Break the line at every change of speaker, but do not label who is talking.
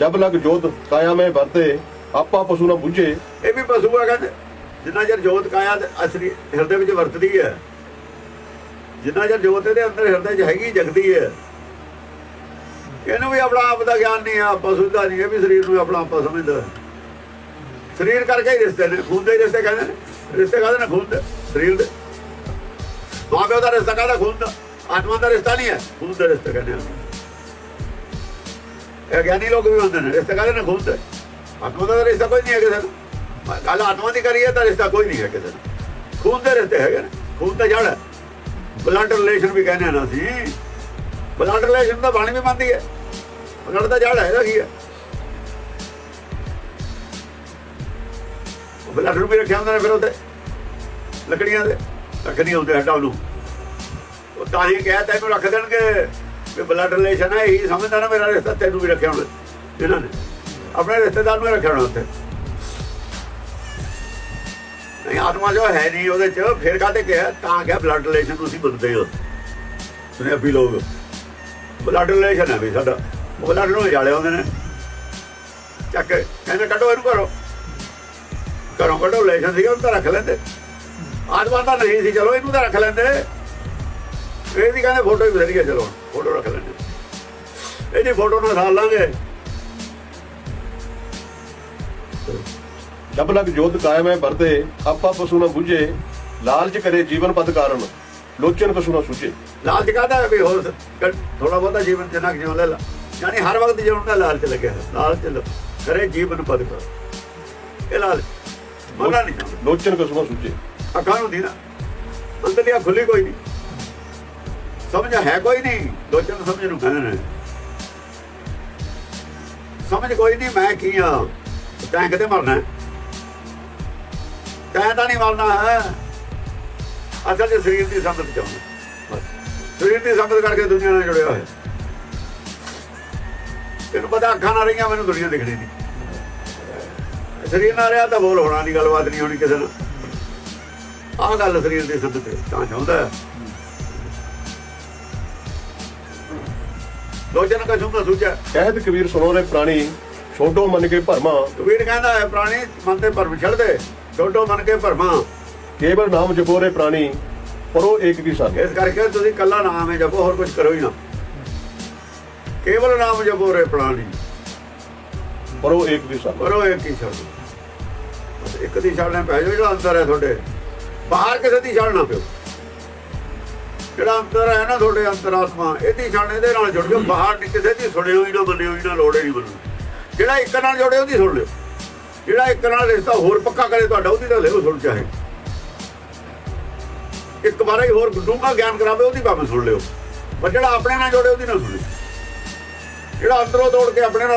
ਜਬ ਲਗ ਜੋਤ ਕਾਇਆ ਮੈਂ ਵਰਤੇ, ਆਪਾ ਪਸ਼ੂ ਨਾ ਬੁੱਝੇ।
ਇਹ ਵੀ ਪਸ਼ੂ ਆ ਕਹਿੰਦੇ ਜਿੰਨਾ ਚਿਰ ਜੋਤ ਕਾਇਆ ਅਸਲੀ ਹਿਰਦੇ ਵਿੱਚ ਵਰਤਦੀ ਹੈ, ਜਿੰਨਾ ਚਿਰ ਜੋਤ ਇਹਦੇ ਅੰਦਰ ਹਿਰਦੇ 'ਚ ਹੈਗੀ, ਜਗਦੀ ਹੈ। ਇਹਨੂੰ ਵੀ ਆਪਣਾ ਆਪ ਦਾ ਗਿਆਨ ਨਹੀਂ ਆ, ਪਸ਼ੂ ਦਾ ਨਹੀਂ, ਇਹ ਵੀ ਸਰੀਰ ਨੂੰ ਆਪਣਾ ਆਪਾ ਸਮਝਦਾ। ਸਰੀਰ ਕਰਕੇ ਹੀ ਰਿਸ਼ਤੇ ਨੇ, ਖੂਨ ਦੇ ਰਿਸ਼ਤੇ ਕਹਿੰਦੇ ਨੇ। ਰਿਸ਼ਤੇ ਕਹਿੰਦੇ ਨੇ ਖੂਨ ਦੇ, ਸਰੀਰ ਦੇ। ਮਾਂ ਪਿਓ ਦਾ ਰਿਸ਼ਤਾ ਕਹਿੰਦਾ? ਖੂਨ ਦਾ। ਆਤਮਾ ਦਾ ਰਿਸ਼ਤਾ ਨਹੀਂ ਹੈ, ਖੂਨ ਦੇ ਰਿਸ਼ਤੇ ਕਹਿੰਦੇ ਆ। ਇਹ ਲੋਕ ਵੀ ਹੁੰਦੇ ਨੇ, ਰਿਸ਼ਤੇ ਕਹਿੰਦੇ ਨੇ ਖੂਨ ਆਤਮਾ ਦਾ ਰਿਸ਼ਤਾ ਕੋਈ ਨਹੀਂ ਹੈ ਕਿਸੇ ਨਾਲ ਗੱਲ ਆਤਮਾ ਦੀ ਕਰੀਏ ਤਾਂ ਰਿਸ਼ਤਾ ਕੋਈ ਨਹੀਂ ਹੈ ਕਿਸੇ ਨਾਲ ਖੂਨ ਦੇ ਰਿਸ਼ਤੇ ਹੈਗੇ ਖੂਨ ਦਾ ਜੜ ਹੈ। ਬਲੱਡ ਰਿਲੇਸ਼ਨ ਵੀ ਕਹਿੰਦੇ ਨਾ ਸੀ ਬਲੱਡ ਰਿਲੇਸ਼ਨ ਤਾਂ ਬਾਣੀ ਵੀ ਮੰਨਦੀ ਹੈ। ਬਲੱਡ ਦਾ ਜੜ ਹੈ, ਇਹਦਾ ਕੀ ਹੈ? ਬਲੱਡ ਨੂੰ ਵੀ ਰੱਖਿਆ ਹੁੰਦਾ ਨੇ ਫਿਰ ਉਹਦੇ ਲੱਕੜੀਆਂ ਦੇ। ਰੱਖਣੀ ਹੁੰਦੇ ਹੱਡਾਂ ਨੂੰ। ਉਹ ਤਾਂ ਹੀ ਕਹਿ ਤੈਨੂੰ ਰੱਖ ਦੇਣਗੇ। ਵੀ ਬਲੱਡ ਰਿਲੇਸ਼ਨ ਹੈ, ਇਹੀ ਸਮਝਦਾ ਨਾ ਮੇਰਾ ਰਿਸ਼ਤਾ ਤੈਨੂੰ ਵੀ ਰੱਖਿਆ ਹੋਣਾ, ਇਹਨਾਂ ਨੇ। ਆਪਣੇ ਰਿਸ਼ਤੇਦਾਰ ਨੂੰ ਰੱਖਿਆ ਹੋਣਾ ਉੱਥੇ। ਨਹੀਂ, ਆਤਮਾ ਜੋ ਹੈ ਨਹੀਂ ਉਹਦੇ ਚ, ਫਿਰ ਕਾਹਤੇ ਕਿਹਾ ਤਾਂ ਕਿਹਾ ਬਲੱਡ ਰਿਲੇਸ਼ਨ ਤੁਸੀਂ ਮੰਨਦੇ ਹੋ। ਸੁਣਿਆ ਲੋਕ ਬਲੱਡ ਰਿਲੇਸ਼ਨ ਹੈ ਵੀ ਸਾਡਾ। ਬਲੱਡ ਨੂੰ ਜਾਲੇ ਹੁੰਦੇ ਨੇ। ਚੱਕ ਕੇ ਕਹਿੰਦੇ, ਕੱਢੋ ਇਹਨੂੰ ਕਰੋ ਘਰੋਂ ਕੱਢੋ ਰਿਲੇਸ਼ਨ ਸੀਗਾ, ਉਹਨੂੰ ਤਾਂ ਰੱਖ ਲੈਂਦੇ। ਆਤਮਾ ਤਾਂ ਨਹੀਂ ਸੀ, ਚਲੋ ਇਹਨੂੰ ਤਾਂ ਰੱਖ ਲੈਂਦੇ। ਇਹਦੀ ਕਹਿੰਦੇ ਫੋਟੋ ਹੀ ਵਧੀਆ ਚਲੋ ਫੋਟੋ ਰੱਖ ਲੈਂਦੇ ਇਹਦੀ ਫੋਟੋ ਨਾਲ ਸਾਲ ਲਾਂਗੇ।
ਜਬ ਲਗ ਜੋਤ ਕਾਇਆ ਮੈਂ ਵਰਤੇ ਆਪਾ ਪਸ਼ੂ ਨਾ ਬੁੱਝੇ ਲਾਲਚ ਕਰੇ ਜੀਵਨ ਪਦ ਕਾਰਨ ਲੋਚਨ ਪਸ਼ੂ ਨਾ ਸੁਝੇ।
ਲਾਲਚ ਕਾਹਦਾ ਵੀ ਹੋਰ ਥੋੜਾ ਬਹੁਤਾ ਜੀਵਨ ਜਿੰਨਾ ਕੁ ਜਿਉਂ ਲੈ ਲਾ ਯਾਨੀ ਹਰ ਵਕਤ ਜਿਉਣ ਦਾ ਲਾਲਚ ਲੱਗਿਆ ਹੈ। ਲਾਲਚ ਕਰੇ ਜੀਵਨ ਪਦ ਕਰ ਇਹ ਲਾਲਚ ਮਨਾ ਨਹੀਂ।
ਲੋਚਨ ਪਸ਼ੂ ਨਾ ਸੁਝੇ।
ਅੱਖਾਂ ਨੂੰ ਦੀ ਨਾ ਅੰਦਰਲੀ ਖੁੱਲੀ ਕੋਈ ਨਹੀਂ। ਸਮਝ ਹੈ ਕੋਈ ਨਹੀਂ? ਲੋਚਨ ਸਮਝ ਨੂੰ ਕਹਿੰਦੇ ਨੇ। ਸਮਝ ਕੋਈ ਨਹੀਂ, ਮੈਂ ਕੀ ਆ? ਤੈਂ ਕਿਤੇ ਮਰਨਾ ਤੈਂ ਤਾਂ ਨਹੀਂ ਮਰਨਾ ਹੈ। ਅਸਲ 'ਚ ਸਰੀਰ ਦੀ ਸੰਗਤ ਚਾਹੁੰਦਾ ਸਰੀਰ ਦੀ ਸੰਗਤ ਕਰਕੇ ਦੁਨੀਆ ਨਾਲ ਜੁੜਿਆ ਹੋਇਆ। ਤੈਨੂੰ ਪਤਾ ਅੱਖਾਂ ਨਾਲ ਰਹੀਆਂ, ਮੈਨੂੰ ਦੁਨੀਆ ਦਿਖਣੀ ਨਹੀਂ। ਸਰੀਰ ਨਾਲ ਰਿਹਾ ਤਾਂ ਬੋਲ ਹੋਣਾ ਦੀ ਗੱਲਬਾਤ ਨਹੀਂ ਹੋਣੀ ਕਿਸੇ ਨਾਲ। ਆਹ ਗੱਲ ਸਰੀਰ ਦੀ ਸੰਗਤ ਤੇ ਤਾਂ ਚਾਹੁੰਦਾ ਲੋਚਨ ਕਾ ਸੁਣਦਾ ਸੂਝਿਆ।
ਕਹਿਤ ਕਬੀਰ ਸੁਣੋ ਰੇ ਪ੍ਰਾਣੀ ਛੋਡੋ ਮਨ ਕੇ ਭਰਮਾ।
ਕਬੀਰ ਕਹਿੰਦਾ ਹੈ ਪ੍ਰਾਣੀ ਮਨ ਤੇ ਭਰਮ ਛੱਡ ਦੇ। ਛੋਟੋ ਮਨ ਕੇ ਭਰਮਾ।
ਕੇਵਲ ਨਾਮ ਜਪੋ ਰੇ ਪ੍ਰਾਣੀ ਪਰੋ ਏਕ ਕੀ ਸਾਧ
ਇਸ ਕਰਕੇ ਤੁਸੀਂ ਕੱਲਾ ਨਾਮ ਹੈ ਜਪੋ ਹੋਰ ਕੁਝ ਕਰੋ ਹੀ ਨਾ। ਕੇਵਲ ਨਾਮ ਜਪੋ ਰੇ ਪ੍ਰਾਣੀ।
ਪਰੋ ਏਕ ਕੀ ਸਾਧ
ਕਰੋ ਇੱਕ ਹੀ ਛੱਡ ਬਸ ਇੱਕ ਦੀ ਛੱਡਣਾ ਪੈ ਜਾਓ ਜਿਹੜਾ ਅੰਦਰ ਹੈ ਤੁਹਾਡੇ। ਬਾਹਰ ਕਿਸੇ ਦੀ ਛੱਡਣਾ ਪਿਓ। ਜਿਹੜਾ ਅੰਦਰ ਹੈ ਨਾ ਤੁਹਾਡੇ ਅੰਤਰਾਤਮਾ ਇਹਦੀ ਛੱਡ ਇਹਦੇ ਨਾਲ ਜੁੜ ਜਾਓ, ਬਾਹਰ ਨਹੀਂ ਦੀ ਸੁਣਿਓ ਹੀ ਨਾ, ਮੰਨਿਓ ਹੀ ਨਾ, ਲੋੜੇ ਨਹੀਂ ਮੰਨੋ ਜਿਹੜਾ ਇੱਕ ਨਾਲ ਜੋੜੇ ਉਹਦੀ ਸੁਣ ਲਿਓ। ਜਿਹੜਾ ਇੱਕ ਨਾਲ ਰਿਸ਼ਤਾ ਹੋਰ ਪੱਕਾ ਕਰੇ ਤੁਹਾਡਾ, ਉਹਦੀ ਤਾਂ ਲਿਓ ਸੁਣ ਚਾਹੇ। ਇੱਕ ਵਾਰ ਹੀ ਹੋਰ ਡੂੰਘਾ ਗਿਆਨ ਕਰਾਵੇ, ਉਹਦੀ ਭਾਵੇਂ ਸੁਣ ਲਿਓ। ਪਰ ਜਿਹੜਾ ਆਪਣੇ ਨਾਲ ਜੋੜੇ, ਉਹਦੀ ਨਾ ਸੁਣਿਓ ਜਿਹੜਾ ਅੰਦਰੋਂ ਤੋੜ ਕੇ ਆਪਣੇ ਨਾਲ